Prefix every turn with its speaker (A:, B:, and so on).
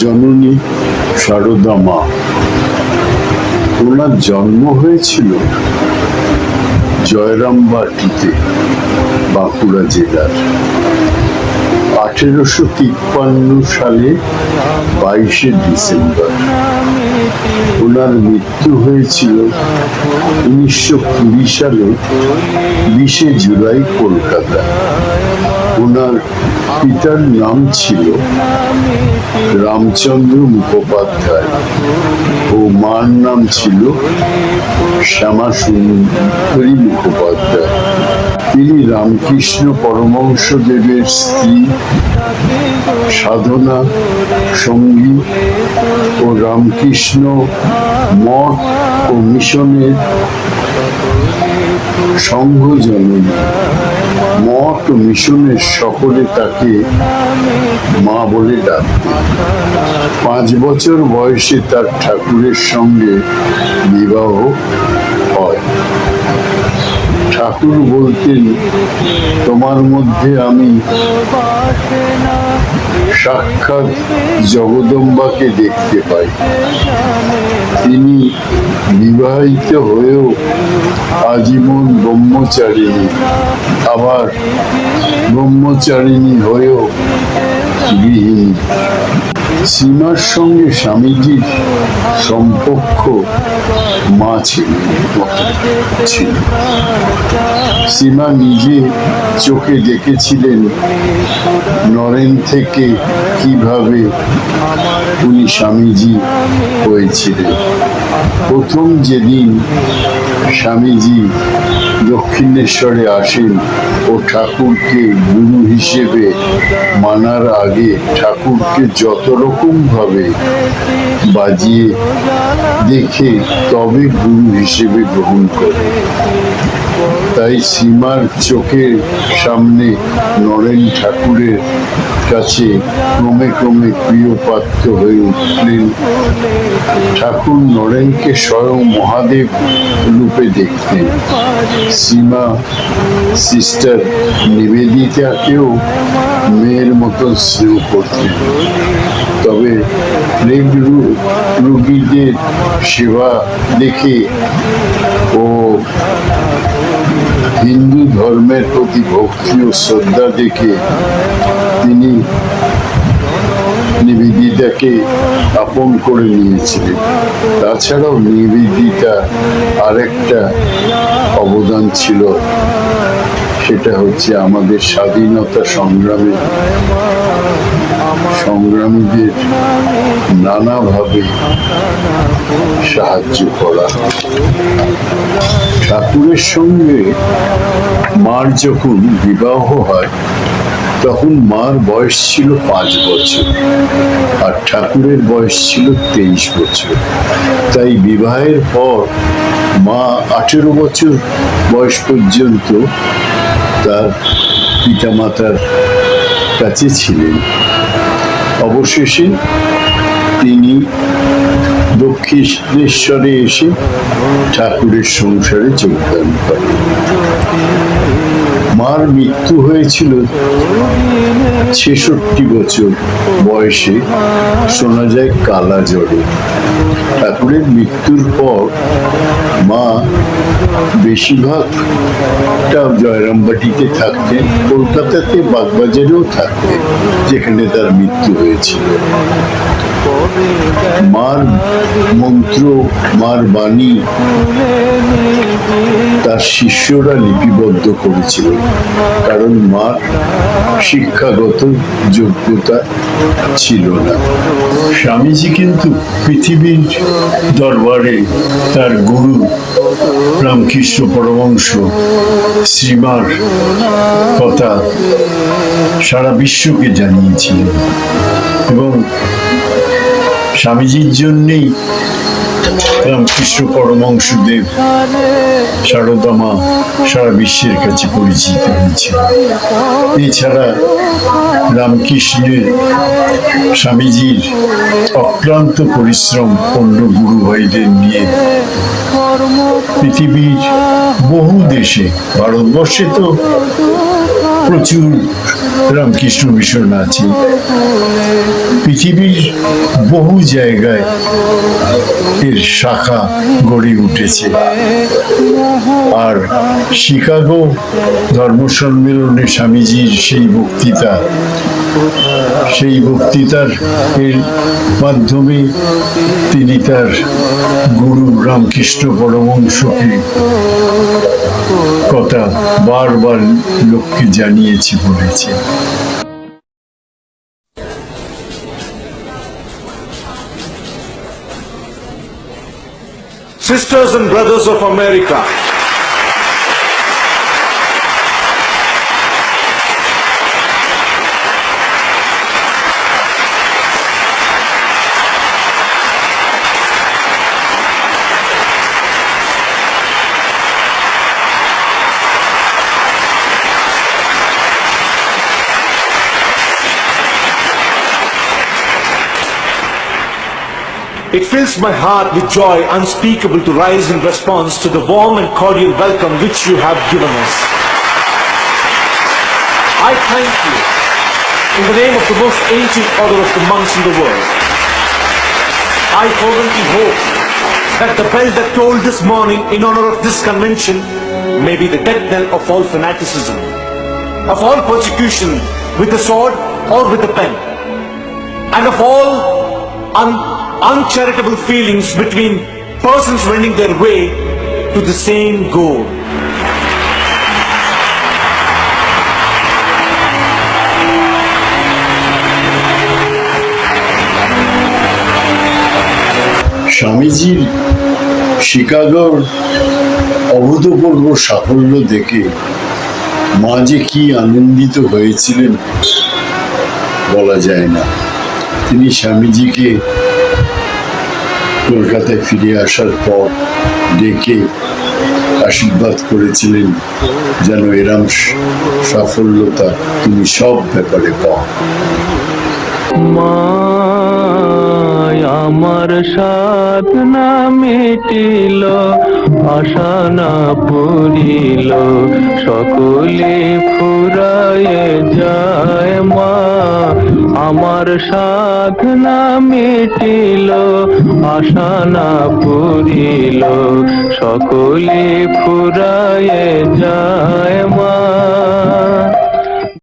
A: জননী সারদা মা ওনার জন্ম হয়েছিল জয়রামবাটিতে বাঁকুড়া জেলার। আঠেরোশো তিপ্পান্ন সালে বাইশে ডিসেম্বর। ওনার মৃত্যু হয়েছিল উনিশশো কুড়ি সালে, বিশে জুলাই, কলকাতা। ওনার পিতার নাম ছিল রামচন্দ্র মুখোপাধ্যায় ও মার নাম ছিল শ্যামা সুন্দরী মুখোপাধ্যায়। তিনি রামকৃষ্ণ পরমংসদেবের স্ত্রী, সাধনা, সঙ্গী ও রামকৃষ্ণ মঠ ও মিশনের সংঘ জননী মঠ ও মিশনের সকলে তাকে মা বলে ডাকত পাঁচ বছর বয়সে তার ঠাকুরের সঙ্গে বিবাহ হয়। ঠাকুর বলতেন, তোমার মধ্যে আমি সাক্ষাৎ জগদম্বাকে দেখতে পাই। তিনি বিবাহিত হয়েও আজীবন ব্রহ্মচারিণী, আবার ব্রহ্মচারিণী হয়েও সীমার সঙ্গে স্বামীজির সম্পর্ক মা ছিল সীমা নিজে চোখে দেখেছিলেন নরেন থেকে কীভাবে উনি স্বামীজি হয়েছিলেন। প্রথম যেদিন স্বামীজি দক্ষিণেশ্বরে আসেন ও ঠাকুরকে গুরু হিসেবে মানার আগে ঠাকুরকে যত রকম ভাবে বাজিয়ে দেখে তবে গুরু হিসেবে গ্রহণ করে। তাই সীমার চোখের সামনে নরেন ঠাকুরের কাছে ক্রমে ক্রমে প্রিয় পাত্র হয়ে উঠলেন। ঠাকুর নরেনকে স্বয়ং মহাদেব রূপে দেখতেন। সীমা, সিস্টার নিবেদিতাকেও মেয়ের মতো স্নেহ করতেন। তবে প্লেগ রুগীদের সেবা দেখে ও হিন্দু ধর্মের প্রতি ভক্তি ও শ্রদ্ধা দেখে তিনি নিবেদিতাকে আপন করে নিয়েছিলেন তাছাড়াও নিবেদিতা আরেকটা অবদান ছিল, সেটা হচ্ছে আমাদের স্বাধীনতা সংগ্রামে। সংগ্রামীদের নানাভাবে সাহায্য করা। ঠাকুরের সঙ্গে মার যখন বিবাহ হয় তখন মার বয়স ছিল পাঁচ বছর আর ঠাকুরের বয়স ছিল তেইশ বছর। তাই বিবাহের পর মা আঠেরো বছর বয়স পর্যন্ত তার পিতামাতার কাছে ছিলেন। অবশেষে তিনি দক্ষিণেশ্বরে এসে ঠাকুরের সংসারে যোগদান করেন। মার মৃত্যু হয়েছিল ছেষট্টি বছর বয়সে। শোনা যায় কালা জ্বরে। ঠাকুরের মৃত্যুর পর মা বেশিরভাগটা জয়রামবাটিতে থাকতেন, কলকাতাতে বাগবাজারেও থাকতেন, যেখানে তার মৃত্যু হয়েছিল। মার মন্ত্র, মার বাণী তার শিষ্যরা লিপিবদ্ধ করেছিল। কারণ মার শিক্ষাগত যোগ্যতা ছিল না। স্বামীজি কিন্তু পৃথিবীর দরবারে তার গুরু রামকৃষ্ণ পরমংশ শ্রীমার কথা সারা বিশ্বকে জানিয়েছিলেন। এবং স্বামীজির জন্যেই রামকৃষ্ণ পরমংশদেব সারদামা সারা বিশ্বের কাছে পরিচিত হয়েছিল এছাড়া রামকৃষ্ণের স্বামীজির অক্লান্ত পরিশ্রম অন্য গুরু ভাইদের নিয়ে পৃথিবীর বহু দেশে, ভারতবর্ষে তো প্রচুর রামকৃষ্ণ মিশন আছে পৃথিবীর বহু জায়গায় এর শাখা গড়ে উঠেছে। আর শিকাগো ধর্ম সম্মেলনে স্বামীজির সেই বক্তৃতা, সেই বক্তৃতার এর মাধ্যমে তিনি তার গুরু রামকৃষ্ণ পরমংশকে কথা বারবার লোককে জানিয়েছে, বলেছে।
B: Sisters and brothers of America, It fills my heart with joy unspeakable to rise in response to the warm and cordial welcome which you have given us. I thank you in the name of the most ancient order of the monks in the world. I fervently hope that the bell that tolled this morning in honor of this convention may be the death knell of all fanaticism, of all persecution with the sword or with the pen, and of all un- uncharitable feelings between persons wending their way to the same goal.
A: স্বামীজির শিকাগোর অভূতপূর্ব সাফল্য দেখে মা যে কি আনন্দিত হয়েছিলেন বলা যায় না তিনি স্বামীজিকে কলকাতায় ফিরে আসার পর ডেকে আশীর্বাদ করেছিলেন যেন এরম সাফল্যতা তুমি সব ব্যাপারে পাও।
C: আমার সাধ না মিটিল, আশা না পুরিল সকলে ফুরায়ে যায় মা আমার সাধনা মিটিল আশা না পুরিল সকলে ফুরায়ে যায় মা।